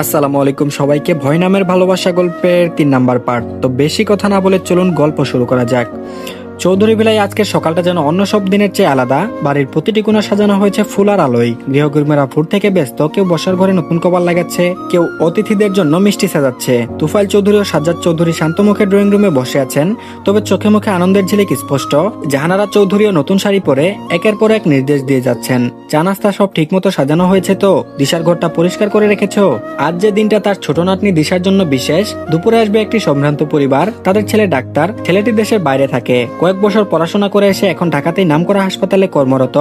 আসসালামু আলাইকুম সবাইকে। ভয় নামের ভালোবাসা গল্পের তিন নাম্বার পার্ট। তো বেশি কথা না বলে চলুন গল্প শুরু করা যাক। চৌধুরী বিলায় আজকের সকালটা যেন অন্য সব দিনের চেয়ে আলাদা। বাড়ির প্রতিটি কোণা সাজানো হয়েছে ফুল আর আলোয় গৃহকর্মীরা ফুট থেকে ব্যস্ত, কেউ বসার ঘরে নতুন কবার লাগাচ্ছে, কেউ অতিথিদের জন্য মিষ্টি সাজাচ্ছে। তুফাইল চৌধুরী ও সাজ্জাদ চৌধুরী শান্তমুখে ড্রয়িং রুমে বসে আছেন, তবে চোখে মুখে আনন্দের ঝিলিক স্পষ্ট। জাহানারা চৌধুরীও নতুন শাড়ি পরে একের পর এক নির্দেশ দিয়ে যাচ্ছেন। চা নাস্তা সব ঠিকমতো সাজানো হয়েছে তো? দিশার ঘরটা পরিষ্কার করে রেখেছো? আজ যে দিনটা তার ছোট নাতনি দিশার জন্য বিশেষ, দুপুরে আসবে একটি সম্ভ্রান্ত পরিবার, তাদের ছেলে ডাক্তার, ছেলেটি দেশের বাইরে থাকে। কয়েক বছর পড়াশোনা করে এসে এখন ঢাকাতেই নামকরা হাসপাতালে কর্মরত।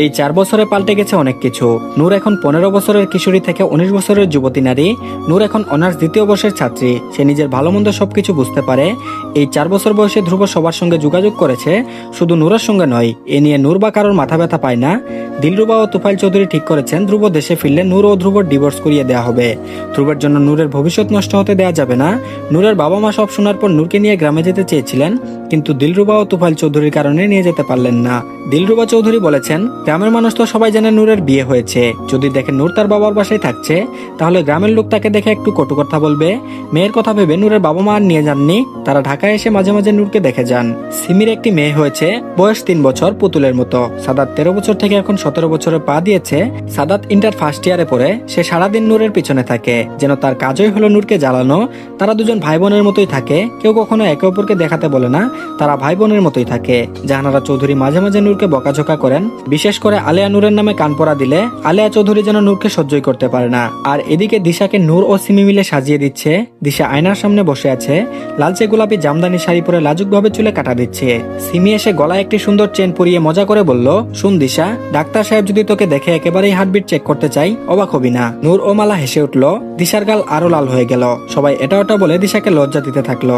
এই চার বছরে পাল্টে গেছে অনেক কিছু। নূর এখন পনেরো বছরের কিশোরী থেকে উনিশ বছরের যুবতী নারী। নূর এখন অনার্স দ্বিতীয় বর্ষের ছাত্রী। সে নিজের ভালো মন্দ সবকিছু বুঝতে পারে। এই চার বছর বয়সে ধ্রুব সবার সঙ্গে যোগাযোগ করেছে। শুধু নূরের সঙ্গে নয়, এ নিয়ে নূর বা কারোর মাথা ব্যথা পায় না। দিলরুবা ও তুফাইল চৌধুরী ঠিক করেছেন, ধ্রুব দেশে ফিরলে নূর ও ধ্রুবর ডিভোর্স করিয়ে দেওয়া হবে। ধ্রুবের জন্য নূরের ভবিষ্যৎ নষ্ট হতে দেওয়া যাবে না। নূরের বাবা মা সব শোনার পর নূরকে নিয়ে গ্রামে যেতে চেয়েছিলেন, কিন্তু দিলরুবা ও তুফাইল চৌধুরীর কারণে নিয়ে যেতে পারলেন না। দিলরুবা চৌধুরী বলেছেন গ্রামের মানুষ তো সবাই জানে নূরের বিয়ে হয়েছে। যদি দেখে নূর তার বাবার বাসায় থাকছে, তাহলে গ্রামের লোক তাকে দেখে একটু কটু কথা বলবে। মেয়ের কথা ভেবে নূরের বাবা মা আর নিয়ে যাননি। তারা ঢাকায় এসে মাঝে মাঝে নূরকে দেখে যান। সিমির একটি মেয়ে হয়েছে, বয়স তিন বছর, পুতুলের মতো। সাদাত তেরো বছর থেকে এখন সতেরো বছরে পা দিয়েছে। সাদাত ইন্টার ফার্স্ট ইয়ারে পড়ে, সে সারাদিন নূরের পিছনে থাকে। যেন তার কাজই হলো নূরকে জ্বালানো। তারা দুজন ভাই বোনের মতোই থাকে। কেউ কখনো একে অপরকে দেখাতে বলে না, তারা ভাই বোনের মতোই থাকে। জাহানারা চৌধুরী মাঝে মাঝে নূরকে বকাঝকা করেন। বিশেষ করে আলেয়া নূরের নামে কান পড়া দিলে আলেয়া চৌধুরী যেন নূরকে সহ্যই করতে পারে না। আর এদিকে দিশাকে নূর ও সিমি মিলে সাজিয়ে দিচ্ছে। দিশা আয়নার সামনে বসে আছে, লালচে গোলাপি জামদানি শাড়ি পরে লাজুকভাবে চুলে কাটা দিচ্ছে। সিমি এসে গলায় একটি সুন্দর চেন পরিয়ে মজা করে বলল, শুন দিশা, ডাক্তার সাহেব যদি তোকে দেখে একেবারেই হার্টবিট চেক করতে চাই, অবাক হবি না। নূর ও মালা হেসে উঠল, দিশার গাল আরও লাল হয়ে গেল। সবাই এটা ওটা বলে দিশাকে লজ্জা দিতে থাকল।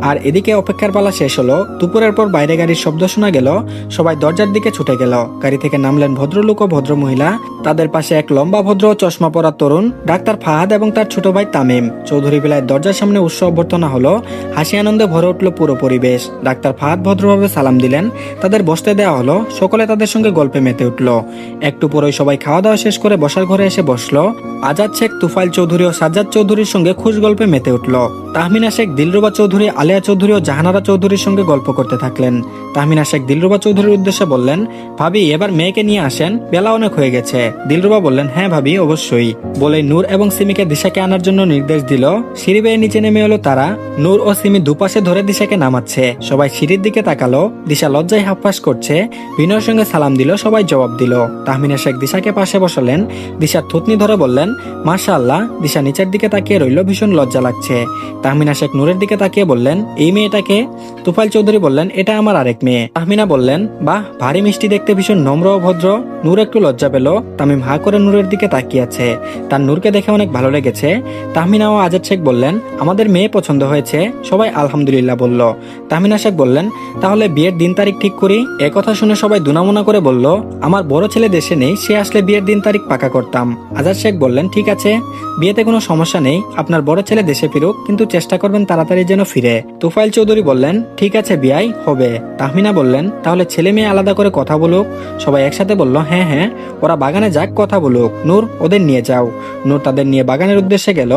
আর এদিকে অপেক্ষার পালা শেষ হলো, দুপুরের পর বাইরে গাড়ির শব্দ শোনা গেল, সবাই দরজার দিকে ছুটে গেল। গাড়ি থেকে নামলেন ভদ্রলোক ও ভদ্র মহিলা তাদের পাশে এক লম্বা, ভদ্র, চশমা পরা তরুণ, ডাক্তার ফাহাদ এবং তার ছোট ভাই তামিম। চৌধুরী বিলায় দরজার সামনে উৎসব অভ্যর্থনা হলো, হাসি আনন্দে ভরে উঠল পুরো পরিবেশ। ডাক্তার ফাহাদ ভদ্রভাবে সালাম দিলেন। তাদের বসতে দেওয়া হলো, সকলে তাদের সঙ্গে গল্পে মেতে উঠল। একটু পরেই সবাই খাওয়া দাওয়া শেষ করে বসার ঘরে এসে বসল। আজাদ শেখ, তুফাইল চৌধুরী ও সাজ্জাদ চৌধুরীর সঙ্গে খুশ গল্পে মেতে উঠল। তাহমিনা শেখ, দিলরুবা চৌধুরী, আলিয়া চৌধুরী ও জাহানারা চৌধুরীর সঙ্গে গল্প করতে থাকলেন। তাহমিনা শেখ দিলরুবা চৌধুরীর উদ্দেশ্যে বললেন, ভাবি, এবার মেয়েকে নিয়ে আসেন। বেলা অনেক হয়ে গেছে। দিলরুবা বললেন হ্যাঁ ভাবি, অবশ্যই। বলে নূর এবং সিমিকে দিশাকে আনার জন্য নির্দেশ দিল। সিঁড়ি বেয়ে নিচে নেমে এলো তারা। নূর ও সিমি দুপাশে ধরে দিশাকে নামাচ্ছে। সবাই সিঁড়ির দিকে তাকালো। দিশা লজ্জায় হাফফাস করছে। বিনয়ের সঙ্গে সালাম দিল, সবাই জবাব দিল। তাহমিনা শেখ দিশাকে পাশে বসালেন। দিশার থুতনি ধরে বললেন মাশা আল্লাহ দিশা নিচের দিকে তাকিয়ে রইল, ভীষণ লজ্জা লাগছে। তাহমিনা শেখ নূরের দিকে তাকিয়ে বললেন, এই মেয়েটাকে? তুফাইল চৌধুরী বললেন, এটা আমার আরেক মেয়ে। তাহমিনা বললেন, বাহ, ভারী মিষ্টি দেখতে ভীষণ নম্র ও ভদ্র। নূর একটু লজ্জা পেল। তামিম হা করে নূরের দিকে তাকিয়ে তার নূরকে দেখে অনেক ভালো লেগেছে। তাহমিনা ও আজাদ শেখ বললেন, আমাদের মেয়ে পছন্দ হয়েছে। সবাই আলহামদুলিল্লাহ বলল। তাহমিনা শেখ বললেন, তাহলে বিয়ের দিন তারিখ ঠিক করি? কথা শুনে সবাই দুনামুনা করে বলল, আমার বড় ছেলে দেশে নেই, সে আসলে বিয়ের দিন তারিখ পাকা করতাম। আজাদ শেখ বললেন, ঠিক আছে, বিয়েতে কোনো সমস্যা নেই। আপনার বড় ছেলে দেশে ফিরুক, কিন্তু চেষ্টা করবেন তাড়াতাড়ি যেন ফিরে। তুফাইল চৌধুরী বললেন, ঠিক আছে, বিয়াই হবে। তাহমিনা বললেন, তাহলে ছেলে মেয়ে আলাদা করে কথা বলুক। সবাই একসাথে বলল হ্যাঁ হ্যাঁ ওরা বাগানে যাক, কথা বলুক। নূর, ওদের নিয়ে যাও। নূর তাদের নিয়ে বাগানের উদ্দেশ্যে গেল।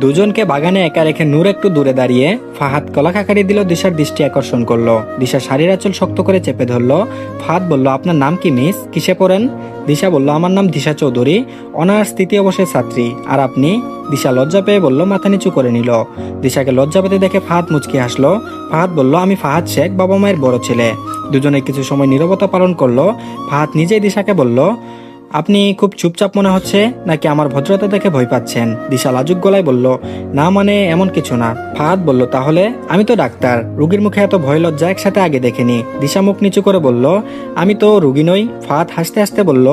দুজনকে বাগানে একা রেখে নূর একটু দূরে দাঁড়িয়ে ফাহাদ কলা খাকারি দিল দিশার দৃষ্টি আকর্ষণ করল। দিশা শাড়ির আঁচল শক্ত করে চেপে ধরলো। ফাহাদ বলল, আপনার নাম কি, মিস? কিসে পড়েন? দিশা বলল, আমার নাম দিশা চৌধুরী, অনার্স তৃতীয় বর্ষের ছাত্রী। আর আপনি? দিশা লজ্জা পেয়ে বলল, মাথা নিচু করে নিল। দিশাকে লজ্জা পেতে দেখে ফাহাদ মুচকি হাসলো। ফাহাদ বলল, আমি ফাহাদ শেখ, বাবা মায়ের বড় ছেলে। দুজনে কিছু সময় নীরবতা পালন করল। ফাহাদ নিজেই দিশাকে বলল আপনি খুব চুপচাপ মনে হচ্ছে নাকি আমার ভদ্রতা দেখে ভয় পাচ্ছেন? দিশা লাজুক গলায় বলল, না মানে এমন কিছু না। ফাহাদ বলল, তাহলে আমি তো ডাক্তার। রুগীর মুখে এত ভয় লজ্জা একসাথে আগে দেখিনি। দিশা মুখ নিচু করে বলল, আমি তো রুগী নই। ফাহাদ হাসতে হাসতে বলল,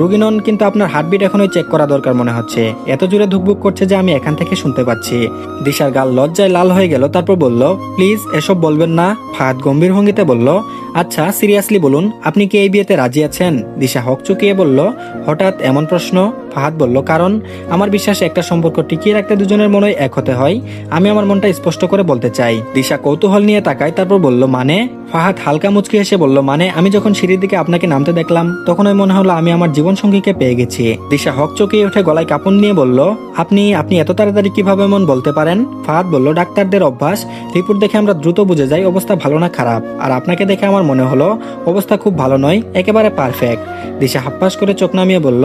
রুগী নন কিন্তু আপনার হার্টবিট এখনই চেক করা দরকার মনে হচ্ছে। এত জোরে ধুকবুক করছে যে আমি এখান থেকে শুনতে পাচ্ছি। দিশার গাল লজ্জায় লাল হয়ে গেল, তারপর বলল, প্লিজ এসব বলবেন না। ফাহাদ গম্ভীর ভঙ্গিতে বলল আচ্ছা সিরিয়াসলি বলুন, আপনি কি এই বিয়েতে রাজি আছেন? দিশা হক চুকিয়ে বলল, হঠাৎ এমন প্রশ্ন। ফাহাদ বলল, কারণ আমার বিশ্বাস একটা সম্পর্ক টিকিয়ে রাখতে দুজনের মনে এক হতে হয়। আমি আমার মনটা স্পষ্ট করে বলতে চাই। দিশা কৌতূহল নিয়ে তাকায়, তারপর বলল মানে? ফাহাদ হালকা মুচকি এসে বলল মানে আমি যখন সিঁড়ির দিকে আপনাকে নামতে দেখলাম, তখন ওই মনে হলো আমি আমার জীবন সঙ্গীকে পেয়ে গেছি। দিশা হক চকিয়ে উঠে গলায় কাপড় নিয়ে বলল, আপনি আপনি এত তাড়াতাড়ি কীভাবে মন বলতে পারেন? ফাহাদ বলল, ডাক্তারদের অভ্যাস, রিপোর্ট দেখে আমরা দ্রুত বুঝে যাই, অবস্থা ভালো না খারাপ। আর আপনাকে দেখে আমার মনে হলো, অবস্থা খুব ভালো নয়, একেবারে পারফেক্ট। দিশা হাপ্পাস করে চোখ নামিয়ে বলল,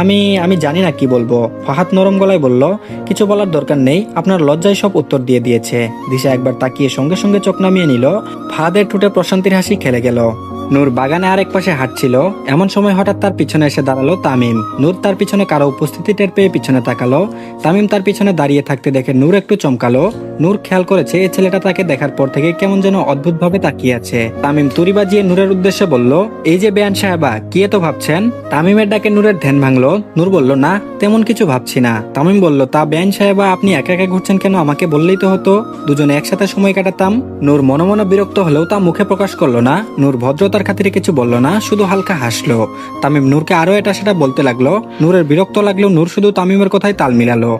আমি আমি জানি না কি বলব। ফাহাদ নরম গলায় বলল, কিছু বলার দরকার নেই, আপনার লজ্জায় সব উত্তর দিয়ে দিয়েছে। দিশা একবার তাকিয়ে সঙ্গে সঙ্গে চোখ নামিয়ে নিল। ফাহাদের ঠোঁটে প্রশান্তির হাসি খেলে গেল। নূর বাগানে আরেক পাশে হাঁটছিল। এমন সময় হঠাৎ তার পিছনে এসে দাঁড়াল তামিম। নূর তার পিছনে কারও উপস্থিতি টের পেয়ে পিছনে তাকালো। তামিম তার পিছনে দাঁড়িয়ে থাকতে দেখে নূর একটু চমকালো। নূর খেয়াল করেছে এই ছেলেটা তাকে দেখার পর থেকে কেমন যেন অদ্ভুত ভাবে তাকিয়ে আছে। তামিম তুরি বাজিয়ে নূরের উদ্দেশ্যে বলল, এই যে বেয়ান সাহেবা, কি এত ভাবছেন? তামিমের ডাকে নূরের ধ্যান ভাঙলো। নূর বলল, না, তেমন কিছু ভাবছি না। তামিম বলল, তা বেয়ান সাহেবা, আপনি একা একা ঘুরছেন কেন? আমাকে বললেই তো হতো। দুজনে একসাথে সময় কাটাতাম। নূর মনে মনে বিরক্ত হলেও তা মুখে প্রকাশ করল না। নূর ভদ্রতার খাতিরে কিছু বলল না, শুধু হালকা হাসলো। তামিম নূরকে আরও এটা সেটা বলতে লাগল, নূরের বিরক্ত লাগলেও নূর শুধু তামিমের কথায় তাল মিলালো।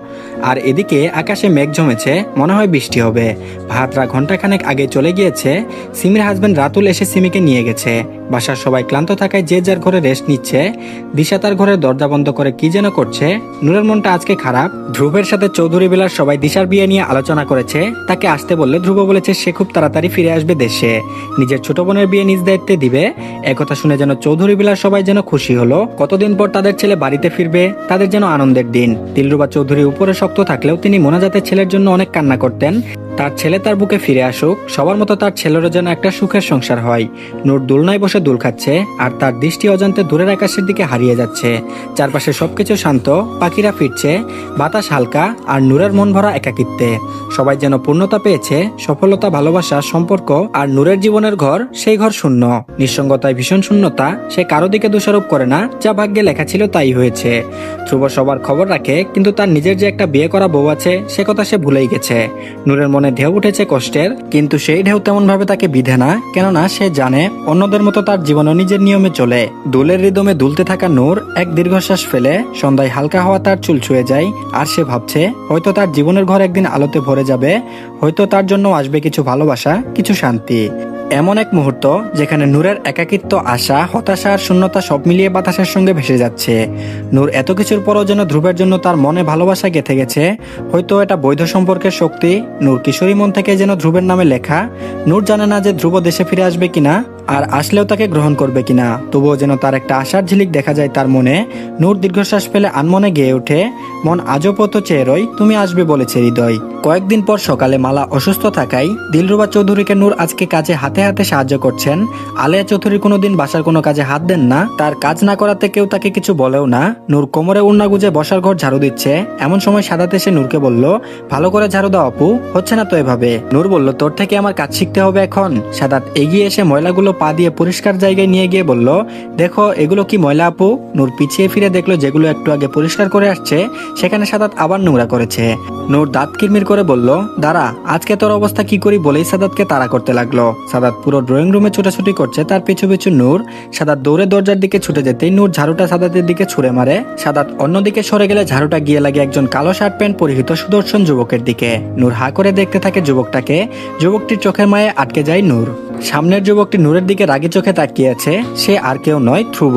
আর এদিকে আকাশে মেঘ জমেছে, মনে হয় বৃষ্টি হবে। ভাতরা ঘন্টাখানেক আগে চলে গিয়েছে, সিমির হাজবেন্ড রাতুল এসে সিমিকে নিয়ে গেছে। বাসার সবাই ক্লান্ত থাকায় যে যার ঘরে রেস্ট নিচ্ছে, দিশা তার ঘরের দরজা বন্ধ করে কি যেন করছে। নূরের মনটা আজকে খারাপ। ধ্রুবের সাথে চৌধুরী বিলার সবাই দিশার বিয়ে নিয়ে আলোচনা করেছে, তাকে আসতে বললে ধ্রুব বলেছে, সে খুব তাড়াতাড়ি ফিরে আসবে দেশে। নিজের ছোট বোনের বিয়ে নিজ দায়িত্বে দিবে। একথা শুনে যেন চৌধুরী বিলার সবাই যেন খুশি হলো। কতদিন পর তাদের ছেলে বাড়িতে ফিরবে, তাদের যেন আনন্দের দিন। দিলরুবা চৌধুরী উপরে শক্ত থাকলেও তিনি মোনাজাতের ছেলের জন্য অনেক কান্না করতেন। তার ছেলে তার বুকে ফিরে আসুক, সবার মতো তার ছেলেরও যেন একটা সুখের সংসার হয়। নূর দোলনায় বসে দোল খাচ্ছে আর তার দৃষ্টি অজান্তে দূরের আকাশের দিকে হারিয়ে যাচ্ছে। চারপাশে সবকিছু শান্ত, পাখিরা ফিরছে, বাতাস হালকা আর নূরের মন ভরা একাকিত্বে। সবাই যেন পূর্ণতা পেয়েছে, সফলতা, ভালোবাসা, সম্পর্ক আর নূরের জীবনের ঘর, সেই ঘর শূন্য। নিঃসঙ্গতায় ভীষণ শূন্যতা, সে কারও দিকে দোষারোপ করে না, যা ভাগ্যে লেখা ছিল তাই হয়েছে। ধ্রুব সবার খবর রাখে, কিন্তু তার নিজের যে একটা বিয়ে করা বউ আছে, সে কথা সে ভুলেই গেছে। নূরের মনে ঢেউ উঠেছে কষ্টের, কিন্তু সেই ঢেউ তেমন ভাবে তাকে বিধে না, কেননা সে জানে অন্যদের মতো তার জীবনও নিজের নিয়মে চলে। দোলের রিদমে দুলতে থাকা নূর এক দীর্ঘশ্বাস ফেলে, সন্ধ্যায় হালকা হওয়া তার চুল ছুঁয়ে যায়, আর সে ভাবছে, হয়তো তার জীবনের ঘর একদিন আলোতে ভরে যাবে, হয়তো তার জন্য আসবে কিছু ভালোবাসা, কিছু শান্তি। এমন এক মুহূর্ত যেখানে নূরের একাকিত্ব, আশা, হতাশা আর শূন্যতা সব মিলিয়ে বাতাসের সঙ্গে ভেসে যাচ্ছে। নূর এত কিছুর পরও যেন ধ্রুবের জন্য তার মনে ভালোবাসা গেঁথে গেছে। হয়তো এটা বৈধ সম্পর্কের শক্তি। নূর কিশোরী মন থেকে যেন ধ্রুবের নামে লেখা। নূর জানে না যে ধ্রুব দেশে ফিরে আসবে কিনা। আর আসলেও তাকে গ্রহণ করবে কিনা, তবুও যেন তার একটা আশার ঝিলিক দেখা যায় তার মনে। নূর দীর্ঘশ্বাস ফেলে আনমনে গেয়ে ওঠে, মন আজও পত চেয়ে তুমি আসবে, বলেছে হৃদয়। কয়েকদিন পর সকালে মালা অসুস্থ থাকায় দিলরুবা চৌধুরীকে নূর আজকে কাজে হাতে হাতে সাহায্য করছেন। আলেয়া চৌধুরী কোনোদিন বাসার কোনো কাজে হাত দেন না, তার কাজ না করাতে কেউ তাকে কিছু বলেও না। নূর কোমরে উন্না গুজে বসার ঘর ঝাড়ু দিচ্ছে। এমন সময় সাদাতে এসে নূরকে বলল, ভালো করে ঝাড়ু দাও অপু হচ্ছে না তো এভাবে? নূর বলল, তোর থেকে আমার কাজ শিখতে হবে এখন। সাদাত এগিয়ে এসে ময়লাগুলো পা দিয়ে পরিষ্কার জায়গায় নিয়ে গিয়ে বলল, দেখো, এগুলো কি ময়লা আপু? নূর পিছিয়ে ফিরে দেখল যেগুলো একটু আগে পরিষ্কার করে আসছে, সেখানে সাদাত আবার নোংরা করেছে। নূর দাঁত কিরমির করে বলল, দাঁড়া, আজকে তোর অবস্থা কি করি বলেই সাদাতকে তাড়া করতে লাগল। সাদাত পুরো ড্রয়িং রুমে ছোটাছুটি করছে, তার পিছু পিছু নূর। সাদাত দৌড়ে দরজার দিকে ছুটে যেতেই নূর ঝাড়ুটা সাদাতের দিকে ছুড়ে মারে। সাদাত অন্যদিকে সরে গেলে ঝাড়ুটা গিয়ে লাগে একজন কালো শার্ট প্যান্ট পরিহিত সুদর্শন যুবকের দিকে। নূর হা করে দেখতে থাকে যুবকটাকে। যুবকটির চোখের মায়ে আটকে যায় নূর। সামনের যুবকটি নূরের দিকে রাগি চোখে তাকিয়ে আছে সে আর কেউ নয় ধ্রুব।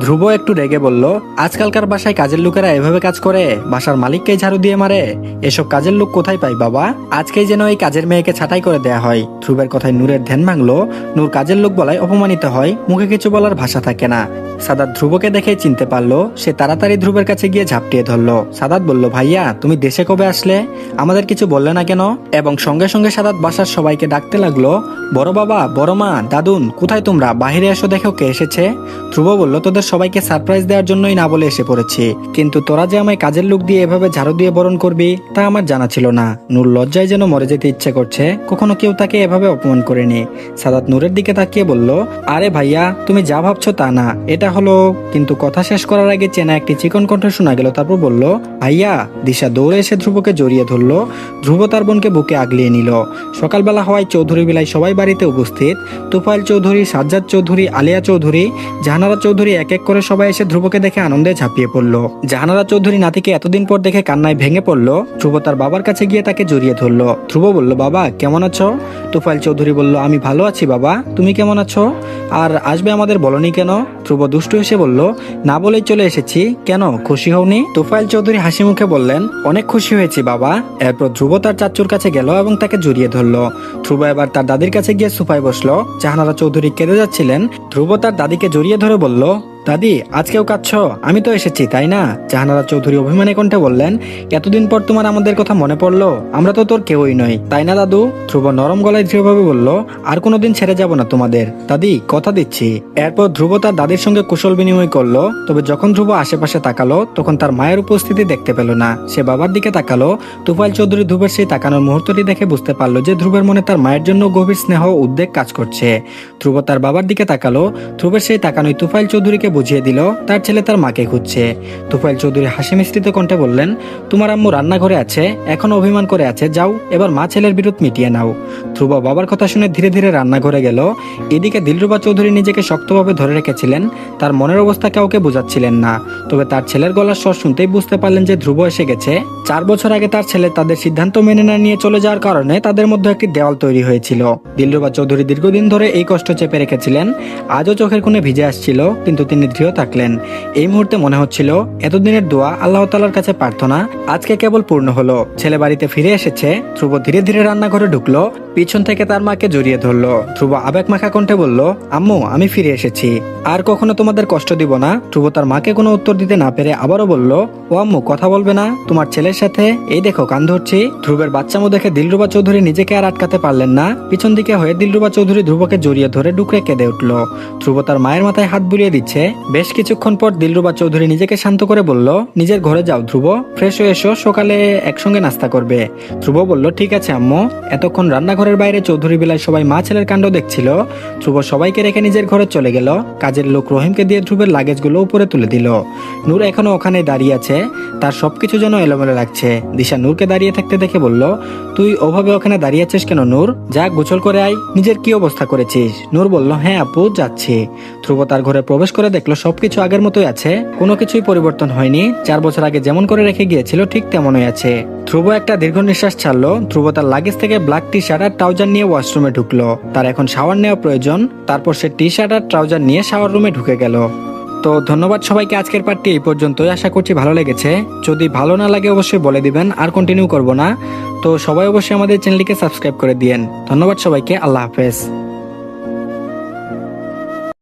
ধ্রুব একটু রেগে বলল, আজকালকার বাসায় কাজের লোকেরা এভাবে কাজ করে? বাসার মালিককেই ঝাড়ু দিয়ে মারে? এসব কাজের লোক কোথায় পাই বাবা? আজকেই যেন এই কাজের মেয়েকে ছাঁটাই করে দেয়া হয়। ধ্রুবের কথায় নূরের ধ্যান ভাঙলো। নূর কাজের লোক বলায় অপমানিত হয়। মুখে কিছু বলার ভাষা থাকে না। সাদাত ধ্রুবকে দেখে চিনতে পারল। সে তাড়াতাড়ি ধ্রুবের কাছে গিয়ে ঝাপটিয়ে ধরলো। সাদাত বলল, ভাইয়া, তুমি দেশে কবে আসলে? আমাদের কিছু বললে না কেন? এবং সঙ্গে সঙ্গে সাদাত বাসার সবাইকে ডাকতে লাগল, বড় বাবা, বড় মা, দাদুন, কোথায় তোমরা? বাহিরে এসো দেখো কে এসেছে। ধ্রুব বলল, তোদের সবাইকে সারপ্রাইজ দেওয়ার জন্যই না বলে এসে পড়েছি। কিন্তু তোরা যে আমায় কাজের লোক দিয়ে এভাবে ঝাড়ু দিয়ে বরণ করবি, তা আমার জানা ছিল না। নূর লজ্জায় যেন মরে যেতে ইচ্ছে করছে, কখনো কেউ তাকে এভাবে অপমান করেনি। সাদাত নূরের দিকে তাকিয়ে বলল, আরে ভাইয়া, তুমি যা ভাবছ তা না, এটা হলো কিন্তু কথা শেষ করার আগে চেনা একটি চিকন কণ্ঠ শোনা গেল, তারপর বলল, ভাইয়া, দিশা দৌড়ে এসে ধ্রুবকে জড়িয়ে ধরলো। ধ্রুব তার বোনকে বুকে আগলিয়ে নিল। সকালবেলা হওয়ায় চৌধুরী বিলায় সবাই বাড়িতে উপস্থিত। তুফাইল চৌধুরী, সাজ্জাদ চৌধুরী, আলিয়া চৌধুরী, জাহানারা চৌধুরী এক এক করে সবাই এসে ধ্রুবকে দেখে আনন্দে ঝাঁপিয়ে পড়ল। জাহানারা চৌধুরী নাতিকে এতদিন পর দেখে কান্নায় ভেঙে পড়ল। ধ্রুব তার বাবার কাছে গিয়ে তাকে জড়িয়ে ধরলো। ধ্রুব বলল, বাবা, কেমন আছো? তুফাইল চৌধুরী বলল, আমি ভালো আছি বাবা। তুমি কেমন আছো? আর আসবে আমাদের বলনি কেন? ধ্রুব দুষ্টু এসে বলল, না বলেই চলে এসেছি। কেন? খুশি হওনি? তুফাইল চৌধুরী হাসি মুখে বললেন, অনেক খুশি হয়েছি, বাবা। এরপর ধ্রুব তার চাচুর কাছে গেল এবং তাকে জড়িয়ে ধরলো। ধ্রুব এবার তার দাদির কাছে গিয়ে সুফায় বসল। জাহানারা চৌধুরী কেঁদে যাচ্ছিলেন। ধ্রুব তার দাদিকে জড়িয়ে ধরে বলল, দাদি, আজকেও কাঁদছ? আমি তো এসেছি, তাই না? জাহানারা চৌধুরী অভিমানী কণ্ঠে বললেন, এতদিন পর তোমার আমাদের কথা মনে পড়ল? আমরা তো তোর কেউই নই, তাই না, দাদু? ধ্রুব নরম গলায় দৃঢ়ভাবে বলল, আর কোনোদিন ছেড়ে যাব না তোমাদের। দাদি, কথা দিচ্ছি। এরপর ধ্রুব তার দাদির সঙ্গে কুশল বিনিময় করল, তবে যখন ধ্রুব আশেপাশে তাকালো, তখন তার মায়ের উপস্থিতি দেখতে পেল না। সে বাবার দিকে তাকালো, তুফাইল চৌধুরী ধ্রুবের সেই তাকানোর মুহূর্তটি দেখে বুঝতে পারল যে ধ্রুবের মনে তার মায়ের জন্য গভীর স্নেহ উদ্বেগ কাজ করছে। ধ্রুব তার বাবার দিকে তাকালো, ধ্রুবের সেই তাকানোই তুফাইল চৌধুরীকে বুঝিয়ে দিল, তার ছেলে তার মাকে খুঁজছে। তুফাইল চৌধুরী হাসি মিশ্রিত কণ্ঠে বললেন, তোমার আম্মু রান্নাঘরে আছে, এখন অভিমান করে আছে, যাও, এবার মা ছেলের বিরোধ মিটিয়ে নাও। ধ্রুব বাবার কথা শুনে ধীরে ধীরে রান্নাঘরে গেল। এদিকে দিলরুবা চৌধুরী নিজেকে শক্তভাবে ধরে রেখেছিলেন তার মনের অবস্থা কাউকে বোঝাচ্ছিলেন না। তবে তার ছেলের গলার স্বর শুনতেই বুঝতে পারলেন যে ধ্রুব এসে গেছে। চার বছর আগে তার ছেলে তাদের সিদ্ধান্ত মেনে না নিয়ে চলে যাওয়ার কারণে তাদের মধ্যে একটি দেওয়াল তৈরি হয়েছিল। দিলরুবা চৌধুরী দীর্ঘদিন ধরে এই কষ্ট চেপে রেখেছিলেন। আজও চোখের কোণে ভিজে আসছিল, কিন্তু তিনি দৃঢ় থাকলেন। এই মুহূর্তে মনে হচ্ছিল, এতদিনের দোয়া আল্লাহ তালার কাছে প্রার্থনা, আজকে কেবল পূর্ণ হলো। ছেলে বাড়িতে ফিরে এসেছে, ধ্রুব ধীরে ধীরে রান্নাঘরে ঢুকলো, পিছন থেকে তার মাকে জড়িয়ে ধরলো। ধ্রুব আবেগ মাখা কণ্ঠে বলল, আম্মু, আমি ফিরে এসেছি। আর কখনো তোমাদের কষ্ট দিব না? ধ্রুব তার মাকে কোনো উত্তর দিতে না পেরে আবারও বলল, ও আম্মু, কথা বলবে না। তোমার ছেলের সাথে, এই দেখো, কান ধরছি। ধ্রুবের বাচ্চামো দেখে দিলরুবা চৌধুরী নিজেকে আর আটকাতে পারলেন না। পিছন দিকে হয়ে দিলরুবা চৌধুরী ধ্রুবকে জড়িয়ে ধরে ডুকরে কেঁদে উঠল। ধ্রুব তার মায়ের মাথায় হাত বুলিয়ে দিচ্ছে। বেশ কিছুক্ষণ পর দিলরুবা চৌধুরী নিজেকে শান্ত করে বলল, নিজের ঘরে যাও ধ্রুব। ফ্রেশ হয়ে এসো, সকালে একসঙ্গে নাস্তা করবে। ধ্রুব বলল, ঠিক আছে আম্মু। এতক্ষণ রান্নাঘরের বাইরে চৌধুরী বিলায় সবাই মা ছেলের কাণ্ড দেখছিল। ধ্রুব সবাইকে রেখে নিজের ঘরে চলে গেল। কাজের লোক রহিমকে দিয়ে ধ্রুবের লাগেজগুলো উপরে তুলে দিল। নূর এখনও ওখানে দাঁড়িয়ে আছে। তার সবকিছু যেন এলোমেলো লাগছে। দিশা নূরকে দাঁড়িয়ে থাকতে দেখে বলল, তুই ওভাবে ওখানে দাঁড়িয়ে আছিস কেন নূর? যা গোছল করে আয়। নিজের কি অবস্থা করেছিস? নূর বলল হ্যাঁ আপু, যাচ্ছি। ধ্রুব তার ঘরে প্রবেশ করে দেখল সবকিছু আগের মতোই আছে। কোনো কিছুই পরিবর্তন হয়নি। চার বছর আগে যেমন করে রেখে গিয়েছিল, ঠিক তেমনই আছে। ধ্রুব একটা দীর্ঘ নিঃশ্বাস ছাড়লো। ধ্রুব তার লাগেজ থেকে ব্ল্যাক টি শার্ট আর ট্রাউজার নিয়ে ওয়াশরুমে ঢুকলো। তার এখন শাওয়ার নেওয়া প্রয়োজন। তারপর সে টি শার্ট আর ট্রাউজার নিয়ে শাওয়ার রুমে ঢুকে গেল। তো ধন্যবাদ সবাইকে আজকের পার্টি এই পর্যন্তই। আশা করছি ভালো লেগেছে। যদি ভালো না লাগে অবশ্যই বলে দিবেন। আর কন্টিনিউ করব না। তো সবাই অবশ্যই আমাদের চ্যানেলটিকে সাবস্ক্রাইব করে দিয়েন। ধন্যবাদ সবাইকে। আল্লাহ হাফেজ।